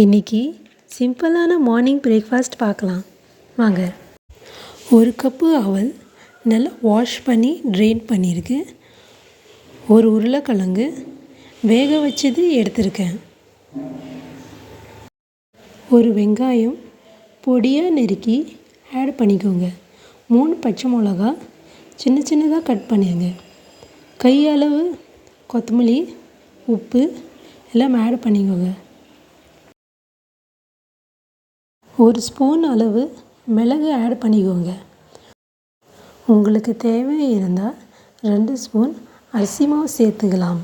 இன்னைக்கு சிம்பிளான morning breakfast பார்க்கலாம். வாங்க. ஒரு கப்பு அவல் நல்லா வாஷ் பண்ணி ட்ரெயின் பண்ணியிருக்கு ஒரு உருளைக்கிழங்கு வேக வச்சது எடுத்திருக்கேன். ஒரு வெங்காயம் பொடியாக நெருக்கி ஆட் பண்ணிக்கோங்க. மூணு பச்சை மிளகா சின்ன சின்னதாக கட் பண்ணிடுங்க கையளவு கொத்தமல்லி உப்பு எல்லாம் ஆட் பண்ணிக்கோங்க. ஒரு ஸ்பூன் அளவு மிளகு ஆட் பண்ணிக்கோங்க. உங்களுக்கு தேவை இருந்தால் ரெண்டு ஸ்பூன் அரிசி மாவு சேர்த்துக்கலாம்.